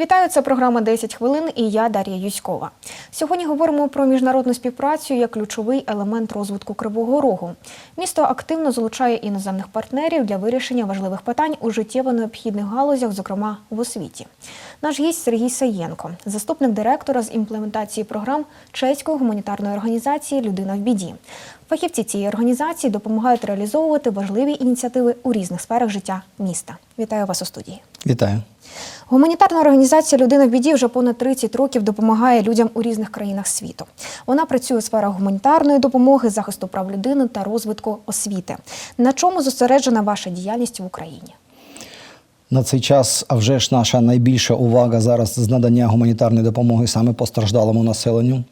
Вітаю, це програма «10 хвилин і я Дар'я Юськова. Сьогодні говоримо про міжнародну співпрацю як ключовий елемент розвитку Кривого Рогу. Місто активно залучає іноземних партнерів для вирішення важливих питань у життєво необхідних галузях, зокрема в освіті. Наш гість Сергій Саєнко, заступник директора з імплементації програм чеської гуманітарної організації Людина в біді. Фахівці цієї організації допомагають реалізовувати важливі ініціативи у різних сферах життя міста. Вітаю вас у студії. Вітаю. Гуманітарна організація Людина в біді вже понад 30 років допомагає людям у різних країнах світу. Вона працює у сферах гуманітарної допомоги, захисту прав людини та розвитку освіти. На чому зосереджена ваша діяльність в Україні? На цей час, а вже ж наша найбільша увага зараз з надання гуманітарної допомоги саме постраждалому населенню.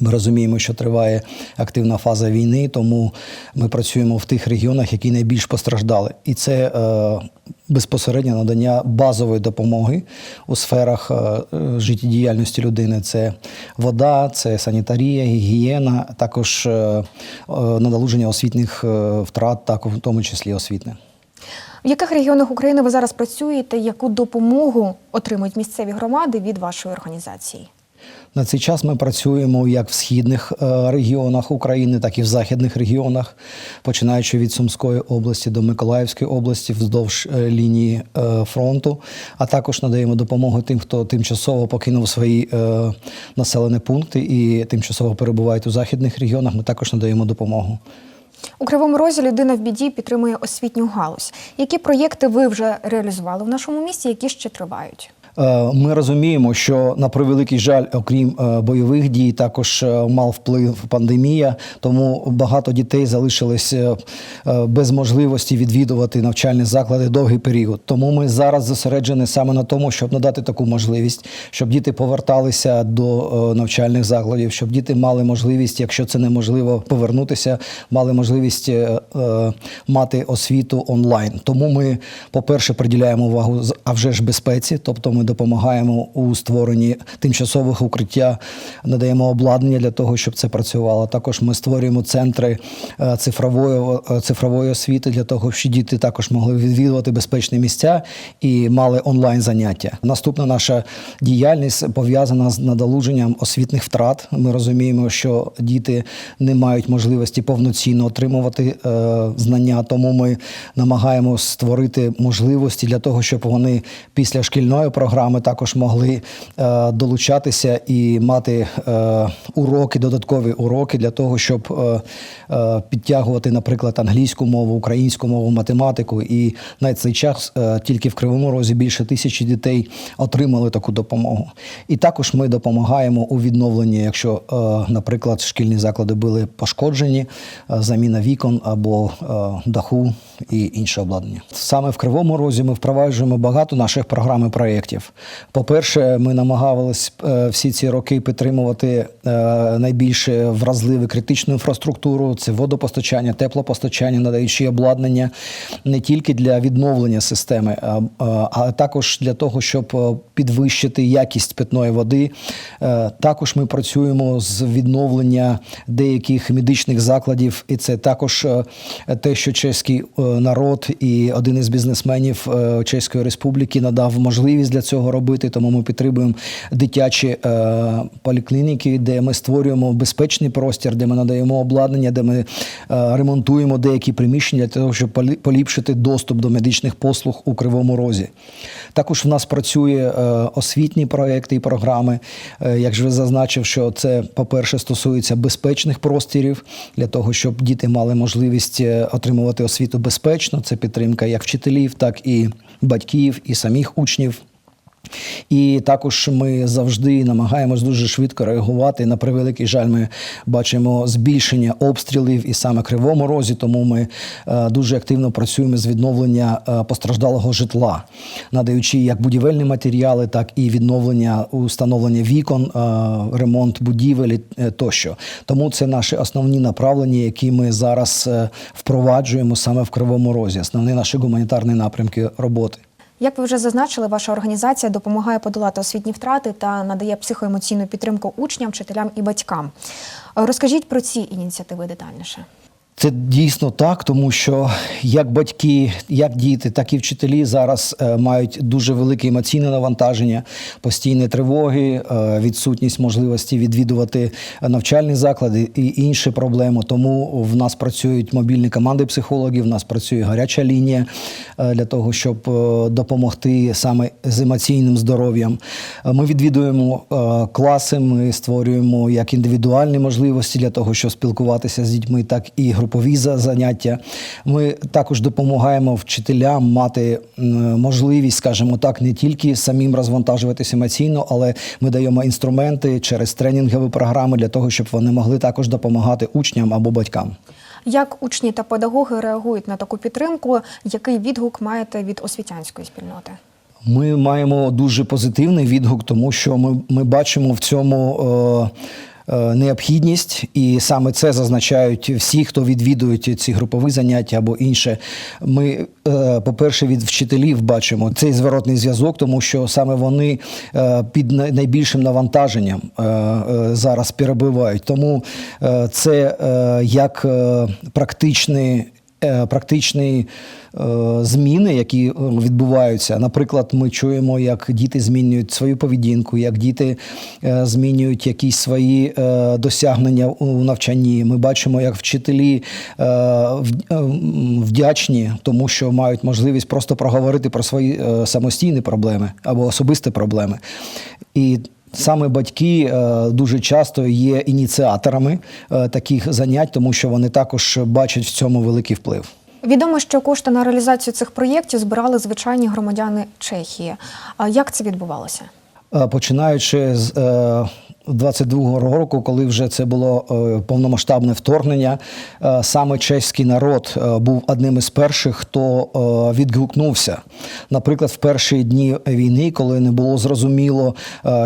Ми розуміємо, що триває активна фаза війни, тому ми працюємо в тих регіонах, які найбільш постраждали. І це е, безпосередньо надання базової допомоги у сферах е, життєдіяльності людини. Це вода, це санітарія, гігієна, також е, е, надолуження освітніх е, втрат, так в тому числі освітне. В яких регіонах України ви зараз працюєте? Яку допомогу отримують місцеві громади від вашої організації? На цей час ми працюємо як в східних е, регіонах України, так і в західних регіонах, починаючи від Сумської області до Миколаївської області вздовж е, лінії е, фронту. А також надаємо допомогу тим, хто тимчасово покинув свої населені пункти і тимчасово перебувають у західних регіонах. Ми також надаємо допомогу. У Кривому Розі людина в біді підтримує освітню галузь. Які проєкти ви вже реалізували в нашому місті, які ще тривають? Е, Ми розуміємо, що на превеликий жаль, окрім е, бойових дій, також е, мав вплив пандемія, тому багато дітей залишились е, без можливості відвідувати навчальні заклади довгий період. Тому ми зараз зосереджені саме на тому, щоб надати таку можливість, щоб діти поверталися до навчальних закладів, щоб діти мали можливість, якщо це неможливо повернутися, мали можливість мати освіту онлайн. Тому ми, по-перше, приділяємо увагу а вже ж безпеці, тобто ми допомагаємо у створенні тимчасових укриття, надаємо обладнання для того, щоб це працювало. Також ми створюємо центри е, цифрової, е, цифрової освіти для того, щоб діти також могли відвідувати безпечні місця і мали онлайн заняття. Наступна наша діяльність пов'язана з надолуженням освітних втрат. Ми розуміємо, що діти не мають можливості повноцінно отримувати е, знання, тому ми намагаємося створити можливості для того, щоб вони після шкільної програми також могли е, долучатися і мати е, уроки, додаткові уроки для того, щоб е, підтягувати, наприклад, англійську мову, українську мову, математику. І на цей час тільки в Кривому Розі більше тисячі дітей отримали таку допомогу. І також ми допомагаємо у відновленні, якщо, наприклад, шкільні заклади були пошкоджені, заміна вікон або даху і інше обладнання. Саме в Кривому Розі ми впроваджуємо багато наших програм і проєктів. По-перше, ми намагалися е, всі ці роки підтримувати е, найбільше вразливу критичну інфраструктуру, це водопостачання, теплопостачання, надаючи обладнання не тільки для відновлення системи, а, а також для того, щоб е, підвищити якість питної води. Е, Також ми працюємо з відновлення деяких медичних закладів, і це також е, те, що чеський е, народ і один із бізнесменів е, Чеської Республіки надав можливість для цього робити. Тому ми підтримуємо дитячі е, поліклініки, де ми створюємо безпечний простір, де ми надаємо обладнання, де ми е, ремонтуємо деякі приміщення для того, щоб поліпшити доступ до медичних послуг у Кривому Розі. Також в нас працює е, освітні проекти і програми. Е, Як ви зазначив, що це, по-перше, стосується безпечних простірів для того, щоб діти мали можливість е, отримувати освіту безпечно. Це підтримка як вчителів, так і батьків, і самих учнів. І також ми завжди намагаємось дуже швидко реагувати. На превеликий жаль, ми бачимо збільшення обстрілів і саме кривому розі. Тому ми е, дуже активно працюємо з відновлення е, постраждалого житла, надаючи як будівельні матеріали, так і відновлення установлення вікон, е, ремонт будівель тощо. Тому це наші основні направлення, які ми зараз впроваджуємо саме в кривому розі. Основні наші гуманітарні напрямки роботи. Як ви вже зазначили, ваша організація допомагає подолати освітні втрати та надає психоемоційну підтримку учням, вчителям і батькам. Розкажіть про ці ініціативи детальніше. Це дійсно так, тому що як батьки, як діти, так і вчителі зараз е, мають дуже велике емоційне навантаження, постійні тривоги, е, відсутність можливості відвідувати навчальні заклади і інші проблеми. Тому в нас працюють мобільні команди психологів, в нас працює гаряча лінія е, для того, щоб допомогти саме з емоційним здоров'ям. Ми відвідуємо класи, ми створюємо як індивідуальні можливості для того, щоб спілкуватися з дітьми, так і групові заняття. Ми також допомагаємо вчителям мати можливість, скажімо так, не тільки самим розвантажуватися емоційно, але ми даємо інструменти через тренінгові програми для того, щоб вони могли також допомагати учням або батькам. Як учні та педагоги реагують на таку підтримку? Який відгук маєте від освітянської спільноти? Ми маємо дуже позитивний відгук, тому що ми, ми бачимо в цьому. Е, е, Необхідність, і саме це зазначають всі, хто відвідують ці групові заняття або інше. Ми, е, по-перше, від вчителів бачимо цей зворотний зв'язок, тому що саме вони е, під найбільшим навантаженням е, е, зараз перебувають. Тому е, це е, як е, практичний е, практичні е, зміни, які е, відбуваються. Наприклад, ми чуємо, як діти змінюють свою поведінку, як діти е, змінюють якісь свої е, досягнення у навчанні. Ми бачимо, як вчителі е, е, вдячні, тому що мають можливість просто проговорити про свої е, самостійні проблеми або особисті проблеми. І Саме батьки е, дуже часто є ініціаторами е, таких занять, тому що вони також бачать в цьому великий вплив. Відомо, що кошти на реалізацію цих проєктів збирали звичайні громадяни Чехії. А як це відбувалося? Е, Починаючи з 22-го року, коли вже це було е, повномасштабне вторгнення, е, саме чеський народ е, був одним із перших, хто відгукнувся. Наприклад, в перші дні війни, коли не було зрозуміло,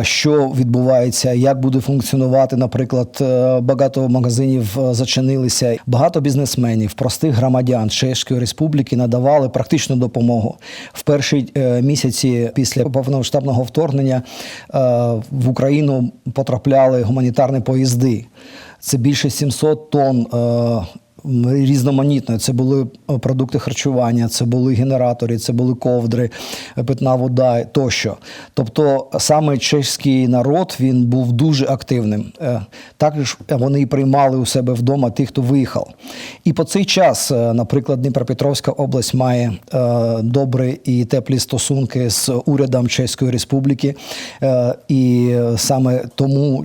що відбувається, як буде функціонувати, наприклад, багато магазинів зачинилися. Багато бізнесменів, простих громадян Чеської Республіки надавали практичну допомогу. В перші місяці після повномасштабного вторгнення в Україну потрапляли гуманітарні поїзди. Це більше 700 тонн. Е, м, Різноманітно, це були е, продукти харчування, це були генератори, це були ковдри, е, питна вода тощо. Тобто саме чеський народ він був дуже активним. Е, Також вони приймали у себе вдома тих, хто виїхав. І по цей час, наприклад, Дніпропетровська область має добрі і теплі стосунки з урядом Чеської Республіки. І саме тому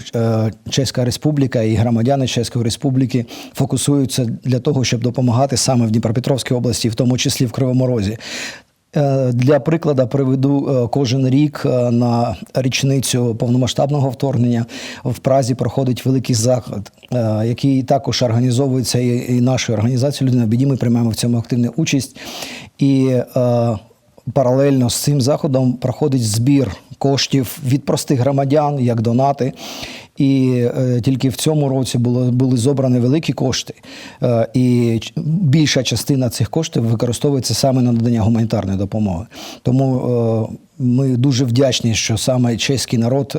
Чеська Республіка і громадяни Чеської Республіки фокусуються для того, щоб допомагати саме в Дніпропетровській області, в тому числі в Кривому Розі. Е, Для прикладу приведу е, кожен рік е, на річницю повномасштабного вторгнення в Празі проходить великий заход, який також організовується і нашою організацією «Людина в біді». Ми приймаємо в цьому активну участь. І паралельно з цим заходом проходить збір коштів від простих громадян, як донати. І е, тільки в цьому році було, були зобрані великі кошти, е, і більша частина цих коштів використовується саме на надання гуманітарної допомоги. Тому е, ми дуже вдячні, що саме чеський народ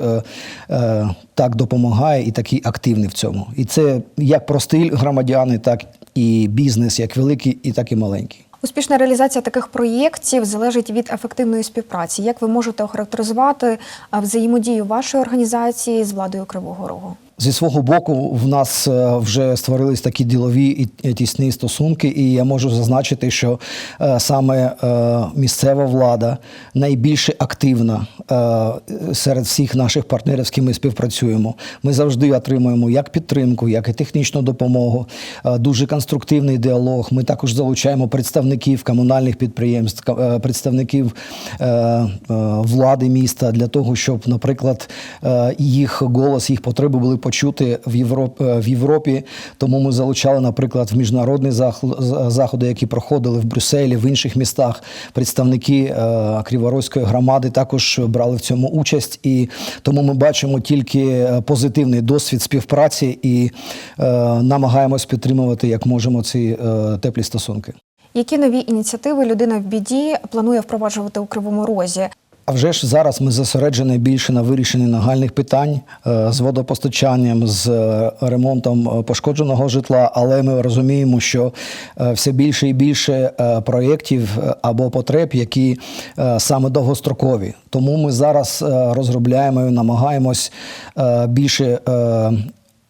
так допомагає і такий активний в цьому. І це як прості громадяни, так і бізнес, як великий, і так і маленький. Успішна реалізація таких проєктів залежить від ефективної співпраці. Як ви можете охарактеризувати взаємодію вашої організації з владою Кривого Рогу? Зі свого боку, в нас е, вже створились такі ділові і тісні стосунки, і я можу зазначити, що е, саме е, місцева влада найбільш активна серед всіх наших партнерів, з ким ми співпрацюємо. Ми завжди отримуємо як підтримку, як і технічну допомогу, дуже конструктивний діалог. Ми також залучаємо представників комунальних підприємств, представників влади міста для того, щоб, наприклад, їх голос, їх потреби були почути в Європі, в Європі. Тому ми залучали, наприклад, в міжнародні зах- заходи, які проходили в Брюсселі, в інших містах. Представники е, Криворозької громади також брали в цьому участь, і тому ми бачимо тільки е, позитивний досвід співпраці і е, намагаємось підтримувати як можемо ці е, теплі стосунки. Які нові ініціативи людина в біді планує впроваджувати у Кривому Розі? А вже ж зараз ми зосереджені більше на вирішенні нагальних питань е, з водопостачанням, з е, ремонтом е, пошкодженого житла, але ми розуміємо, що все більше і більше проєктів або потреб, які саме довгострокові. Тому ми зараз розробляємо і намагаємось більше.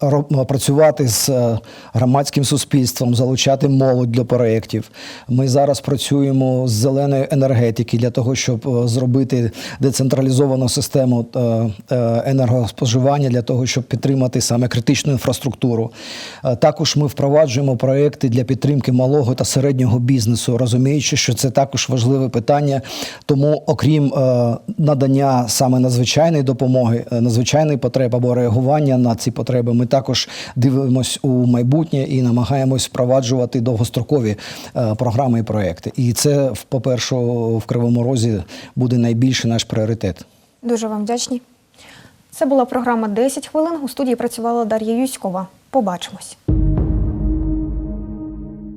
Е, Працювати з е, громадським суспільством, залучати молодь до проєктів. Ми зараз працюємо з зеленої енергетики для того, щоб е, зробити децентралізовану систему е, енергоспоживання для того, щоб підтримати саме критичну інфраструктуру. Також ми впроваджуємо проєкти для підтримки малого та середнього бізнесу, розуміючи, що це також важливе питання. Тому, окрім надання саме надзвичайної допомоги, надзвичайної потреби або реагування на ці потреби, ми також дивимось у майбутнє і намагаємось впроваджувати довгострокові е, програми і проекти. І це, в- по-перше, в Кривому Розі буде найбільший наш пріоритет. Дуже вам вдячні. Це була програма «10 хвилин. У студії працювала Дар'я Юськова. Побачимось.